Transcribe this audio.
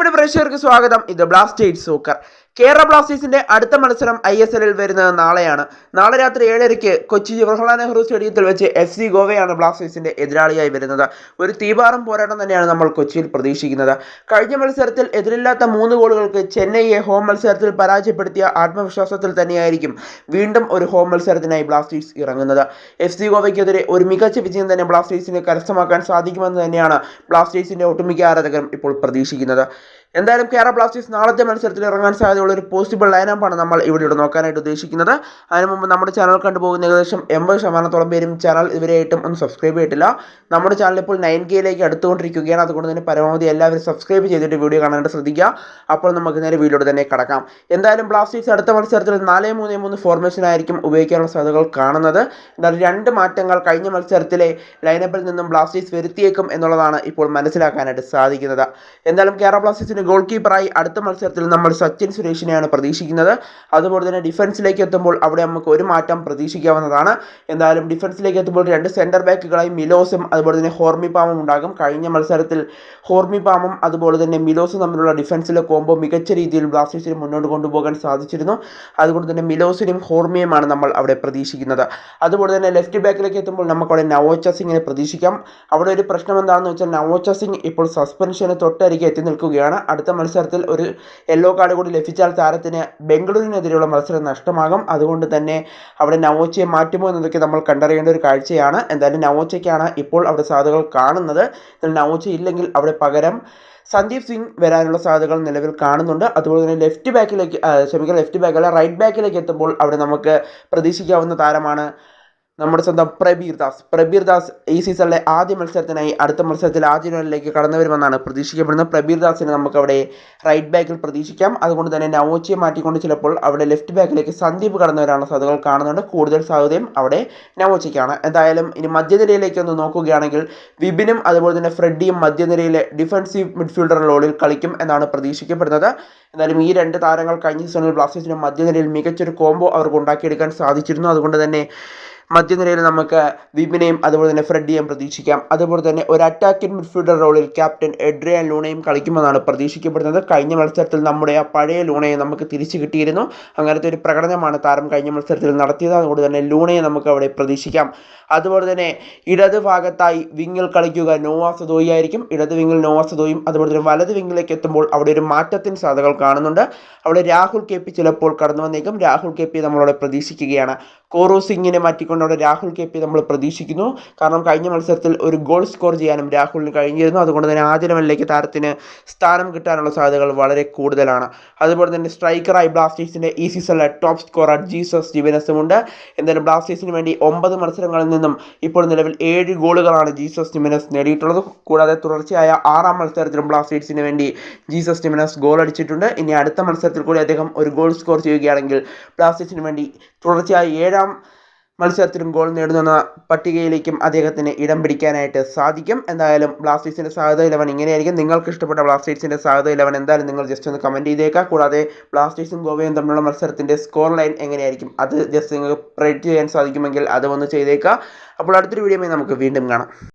പ്രിയപ്പെട്ട പ്രേക്ഷകർക്ക് സ്വാഗതം. ഇത് ബ്ലാസ്റ്റേറ്റ് സൂക്കർ. കേരള ബ്ലാസ്റ്റേഴ്സിന്റെ അടുത്ത മത്സരം ഐ എസ് എല്ലിൽ വരുന്നത് നാളെയാണ്. നാളെ രാത്രി ഏഴരയ്ക്ക് കൊച്ചി ജവഹർലാൽ നെഹ്റു സ്റ്റേഡിയത്തിൽ വെച്ച് എഫ് സി ഗോവയാണ് ബ്ലാസ്റ്റേഴ്സിന്റെ എതിരാളിയായി വരുന്നത്. ഒരു തീപാറും പോരാട്ടം തന്നെയാണ് നമ്മൾ കൊച്ചിയിൽ പ്രതീക്ഷിക്കുന്നത്. കഴിഞ്ഞ മത്സരത്തിൽ എതിരില്ലാത്ത മൂന്ന് ഗോളുകൾക്ക് ചെന്നൈയെ ഹോം മത്സരത്തിൽ പരാജയപ്പെടുത്തിയ ആത്മവിശ്വാസത്തിൽ തന്നെയായിരിക്കും വീണ്ടും ഒരു ഹോം മത്സരത്തിനായി ബ്ലാസ്റ്റേഴ്സ് ഇറങ്ങുന്നത്. എഫ് സി ഗോവയ്ക്കെതിരെ ഒരു മികച്ച വിജയം തന്നെ ബ്ലാസ്റ്റേഴ്സിന് കരസ്ഥമാക്കാൻ സാധിക്കുമെന്ന് തന്നെയാണ് ബ്ലാസ്റ്റേഴ്സിന്റെ ഒട്ടുമിക്ക ആരാധകരും ഇപ്പോൾ പ്രതീക്ഷിക്കുന്നത്. എന്തായാലും കേരള ബ്ലാസ്റ്റേഴ്സ് നാളത്തെ മത്സരത്തിൽ ഇറങ്ങാൻ സാധ്യതയുള്ള ഒരു പോസിബിൾ ലൈനപ്പാണ് നമ്മൾ ഇവിടെ നോക്കാനായിട്ട് ഉദ്ദേശിക്കുന്നത്. അതിനു മുമ്പ് നമ്മുടെ ചാനൽ കണ്ടുപോകുന്ന ഏകദേശം എൺപത് ശതമാനത്തോളം പേരും ചാനൽ ഇവരെയായിട്ടും ഒന്ന് സബ്സ്ക്രൈബ് ചെയ്തിട്ടില്ല. നമ്മുടെ ചാനൽ ഇപ്പോൾ നയൻ കെയിലേക്ക് അടുത്തുകൊണ്ടിരിക്കുകയാണ്. അതുകൊണ്ട് തന്നെ പരമാവധി എല്ലാവരും സബ്സ്ക്രൈബ് ചെയ്തിട്ട് വീഡിയോ കാണാനായിട്ട് ശ്രദ്ധിക്കുക. അപ്പോൾ നമുക്ക് നേരെ വീഡിയോയുടെ തന്നെ കടക്കാം. എന്തായാലും ബ്ലാസ്റ്റേഴ്സ് അടുത്ത മത്സരത്തിൽ നാല് മൂന്ന് മൂന്ന് ഫോർമേഷനായിരിക്കും ഉപയോഗിക്കാനുള്ള സാധ്യതകൾ കാണുന്നത്. എന്നാൽ രണ്ട് മാറ്റങ്ങൾ കഴിഞ്ഞ മത്സരത്തിലെ ലൈനപ്പിൽ നിന്നും ബ്ലാസ്റ്റേഴ്സ് വരുത്തിയേക്കും എന്നുള്ളതാണ് ഇപ്പോൾ മനസ്സിലാക്കാനായിട്ട് സാധിക്കുന്നത്. എന്തായാലും കേരള ബ്ലാസ്റ്റേഴ്സിന് ഗോൾ കീപ്പറായി അടുത്ത മത്സരത്തിൽ നമ്മൾ സച്ചിൻ സുരേഷിനെയാണ് പ്രതീക്ഷിക്കുന്നത്. അതുപോലെ തന്നെ ഡിഫൻസിലേക്ക് എത്തുമ്പോൾ അവിടെ നമുക്ക് ഒരു മാറ്റം പ്രതീക്ഷിക്കാവുന്നതാണ്. എന്തായാലും ഡിഫൻസിലേക്ക് എത്തുമ്പോൾ രണ്ട് സെന്റർ ബാക്കുകളായി മിലോസും അതുപോലെ തന്നെ ഹോർമി പാമും ഉണ്ടാകും. കഴിഞ്ഞ മത്സരത്തിൽ ഹോർമി പാമും അതുപോലെ തന്നെ മിലോസും തമ്മിലുള്ള ഡിഫൻസിലെ കോംബോ മികച്ച രീതിയിൽ ബ്ലാസ്റ്റേഴ്സിന് മുന്നോട്ട് കൊണ്ടുപോകാൻ സാധിച്ചിരുന്നു. അതുകൊണ്ട് തന്നെ മിലോസിനെയും ഹോർമിയുമാണ് നമ്മൾ അവിടെ പ്രതീക്ഷിക്കുന്നത്. അതുപോലെ തന്നെ ലെഫ്റ്റ് ബാക്കിലേക്ക് എത്തുമ്പോൾ നമുക്കവിടെ നവോച്ച സിംഗിനെ പ്രതീക്ഷിക്കാം. അവിടെ ഒരു പ്രശ്നം എന്താണെന്ന് വെച്ചാൽ നവോച്ച സിംഗ് ഇപ്പോൾ സസ്പെൻഷന് തൊട്ടരികെ എത്തി നിൽക്കുകയാണ്. അടുത്ത മത്സരത്തിൽ ഒരു യെല്ലോ കാർഡ് കൂടി ലഭിച്ചാൽ താരത്തിന് ബംഗളൂരുവിനെതിരെയുള്ള മത്സരം നഷ്ടമാകും. അതുകൊണ്ട് തന്നെ അവിടെ നവോച്ചയെ മാറ്റുമോ എന്നതൊക്കെ നമ്മൾ കണ്ടറിയേണ്ട ഒരു കാഴ്ചയാണ്. എന്തായാലും നവോച്ചയ്ക്കാണ് ഇപ്പോൾ അവിടെ സാധ്യതകൾ കാണുന്നത്. എന്നാൽ നവോച്ച ഇല്ലെങ്കിൽ അവിടെ പകരം സന്ദീപ് സിംഗ് വരാനുള്ള സാധ്യതകൾ നിലവിൽ കാണുന്നുണ്ട്. അതുപോലെ തന്നെ ലെഫ്റ്റ് ബാക്കിലേക്ക് ക്ഷമിക്കുക ലെഫ്റ്റ് ബാക്കല്ല റൈറ്റ് ബാക്കിലേക്ക് എത്തുമ്പോൾ അവിടെ നമുക്ക് പ്രതീക്ഷിക്കാവുന്ന താരമാണ് നമ്മുടെ സ്വന്തം പ്രബീർ ദാസ്. പ്രബീർ ദാസ് ഈ സീസണിലെ ആദ്യ മത്സരത്തിനായി അടുത്ത മത്സരത്തിൽ ആദ്യ ലെവലിലേക്ക് കടന്നു വരുമെന്നാണ് പ്രതീക്ഷിക്കപ്പെടുന്നത്. പ്രബീർ ദാസിനെ നമുക്കവിടെ റൈറ്റ് ബാക്കിൽ പ്രതീക്ഷിക്കാം. അതുകൊണ്ട് തന്നെ നവോച്ചയെ മാറ്റിക്കൊണ്ട് ചിലപ്പോൾ അവിടെ ലെഫ്റ്റ് ബാക്കിലേക്ക് സന്ദീപ് കടന്നു വരാനുള്ള സാധ്യതകൾ കാണുന്നുണ്ട്. കൂടുതൽ സാധ്യതയും അവിടെ നവോച്ചയ്ക്കാണ്. എന്തായാലും ഇനി മധ്യനിരയിലേക്ക് ഒന്ന് നോക്കുകയാണെങ്കിൽ വിപിനും അതുപോലെ തന്നെ ഫ്രെഡിയും മധ്യനിരയിലെ ഡിഫൻസീവ് മിഡ്ഫീൽഡർ റോളിൽ കളിക്കും എന്നാണ് പ്രതീക്ഷിക്കപ്പെടുന്നത്. എന്തായാലും ഈ രണ്ട് താരങ്ങൾ കഴിഞ്ഞ സീസണിൽ ബ്ലാസ്റ്റേഴ്സിന് മധ്യനിരയിൽ മികച്ചൊരു കോംബോ അവർക്ക് ഉണ്ടാക്കിയെടുക്കാൻ സാധിച്ചിരുന്നു. അതുകൊണ്ട് തന്നെ മധ്യനിരയിൽ നമുക്ക് വിപിനെയും അതുപോലെ തന്നെ ഫ്രെഡിയെയും പ്രതീക്ഷിക്കാം. അതുപോലെ തന്നെ ഒരു അറ്റാക്കിംഗ് മിഡ്ഫീൽഡർ റോളിൽ ക്യാപ്റ്റൻ എഡ്രിയൻ ലൂണയും കളിക്കുമെന്നാണ് പ്രതീക്ഷിക്കപ്പെടുന്നത്. കഴിഞ്ഞ മത്സരത്തിൽ നമ്മുടെ ആ പഴയ ലൂണയെ നമുക്ക് തിരിച്ചു കിട്ടിയിരുന്നു. അങ്ങനത്തെ ഒരു പ്രകടനമാണ് താരം കഴിഞ്ഞ മത്സരത്തിൽ നടത്തിയത്. അതുകൊണ്ട് തന്നെ ലൂണയെ നമുക്ക് അവിടെ പ്രതീക്ഷിക്കാം. അതുപോലെ തന്നെ ഇടത് ഭാഗത്തായി വിങ്ങിൽ കളിക്കുക നോവാ സദോയി ആയിരിക്കും. ഇടത് വിങ്ങിൽ നോവാ സദോയും അതുപോലെ തന്നെ വലത് വിങ്ങിലേക്ക് എത്തുമ്പോൾ അവിടെ ഒരു മാറ്റത്തിന് സാധ്യതകൾ കാണുന്നുണ്ട്. അവിടെ രാഹുൽ കെ പി ചിലപ്പോൾ കടന്നു വന്നേക്കും രാഹുൽ കെ പി നമ്മളവിടെ പ്രതീക്ഷിക്കുകയാണ്. കോറോ സിംഗിനെ മാറ്റിക്കൊണ്ടാണ് രാഹുൽ കെ പി നമ്മൾ പ്രതീക്ഷിക്കുന്നു. കാരണം കഴിഞ്ഞ മത്സരത്തിൽ ഒരു ഗോൾ സ്കോർ ചെയ്യാനും രാഹുലിന് കഴിഞ്ഞിരുന്നു. അതുകൊണ്ട് തന്നെ ആദ്യ ലെവലിലേക്ക് താരത്തിന് സ്ഥാനം കിട്ടാനുള്ള സാധ്യതകൾ വളരെ കൂടുതലാണ്. അതുപോലെ തന്നെ സ്ട്രൈക്കറായി ബ്ലാസ്റ്റേഴ്സിന്റെ ഈ സീസണിലെ ടോപ്പ് സ്കോറർ ജീസസ് ജിവനസും ഉണ്ട്. എന്തായാലും ബ്ലാസ്റ്റേഴ്സിന് വേണ്ടി ഒമ്പത് മത്സരങ്ങളിൽ നിന്നും ഇപ്പോൾ നിലവിൽ ഏഴ് ഗോളുകളാണ് ജീസസ് ജിമിനസ് നേടിയിട്ടുള്ളത്. കൂടാതെ തുടർച്ചയായ ആറാം മത്സരത്തിലും ബ്ലാസ്റ്റേഴ്സിന് വേണ്ടി ജീസസ് ജിമിനസ് ഗോൾ അടിച്ചിട്ടുണ്ട് ഇനി അടുത്ത മത്സരത്തിൽ കൂടി അദ്ദേഹം ഒരു ഗോൾ സ്കോർ ചെയ്യുകയാണെങ്കിൽ ബ്ലാസ്റ്റേഴ്സിന് വേണ്ടി തുടർച്ചയായ ഏഴാം മത്സരത്തിലും ഗോൾ നേടുന്ന പട്ടികയിലേക്കും അദ്ദേഹത്തിന് ഇടം പിടിക്കാനായിട്ട് സാധിക്കും. എന്തായാലും ബ്ലാസ്റ്റേഴ്സിന്റെ സാധ്യത ഇലവൻ ഇങ്ങനെയായിരിക്കും. നിങ്ങൾക്ക് ഇഷ്ടപ്പെട്ട ബ്ലാസ്റ്റേഴ്സിന്റെ സാധ്യത ഇലവൻ എന്തായാലും നിങ്ങൾ ജസ്റ്റ് ഒന്ന് കമന്റ് ചെയ്തേക്കുക. കൂടാതെ ബ്ലാസ്റ്റേഴ്സും ഗോവയും തമ്മിലുള്ള മത്സരത്തിന്റെ സ്കോർ ലൈൻ എങ്ങനെയായിരിക്കും? അത് ജസ്റ്റ് നിങ്ങൾക്ക് പ്രഡിക്റ്റ് ചെയ്യാൻ സാധിക്കുമെങ്കിൽ അത് ഒന്ന് ചെയ്തേക്കുക. അപ്പോൾ അടുത്തൊരു വീഡിയോയിൽ നമുക്ക് വീണ്ടും കാണാം.